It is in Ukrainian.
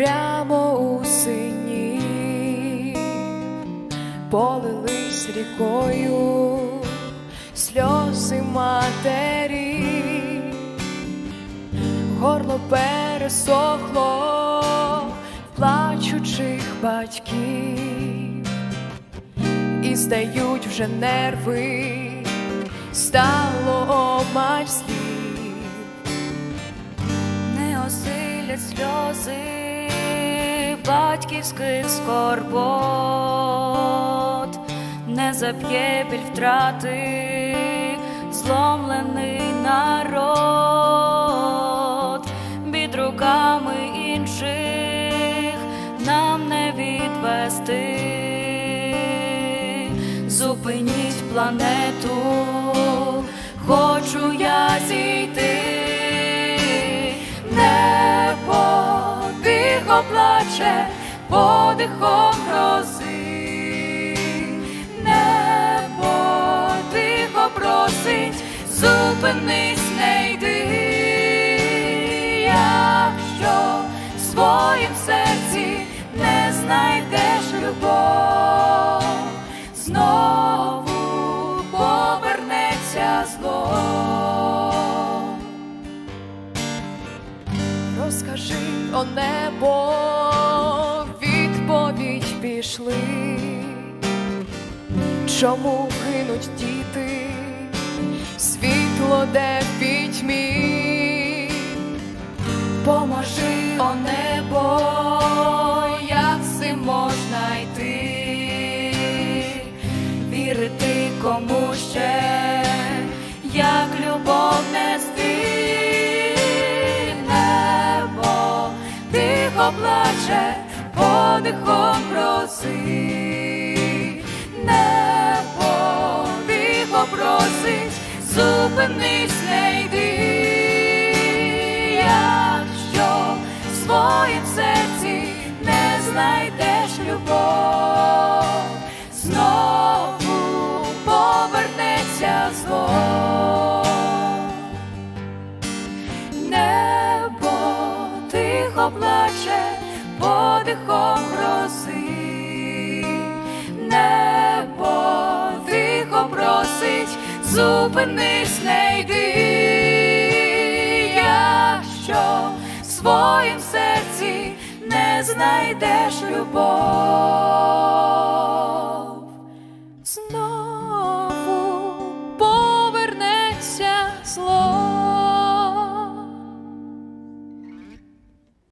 прямо у сині, полились рікою сльози матері, горло пересохло плачучих батьків, і здають вже нерви, стало обмаль слів. не осилять сльози батьківських скорбот, не зап'є біль втрати зломлений народ, під руками інших нам не відвести. Зупиніть планету, хочу я зійти, плаче подихом грози, небо тихо просить, зупинись, не йди, якщо в своїм серці не знайдеш любов, знову повернеться зло. Розкажи, о небо, пішли, чому гинуть діти, світло де в пітьмі, поможи, о небо, як цим можна йти, вірити кому ще, як любов нести, небо тихо плаче подихом проси, небо тихо просить, зупинись, не йди, якщо подихом грози, небо тихо просить, зупинись, не йди, якщо в своїм серці не знайдеш любов.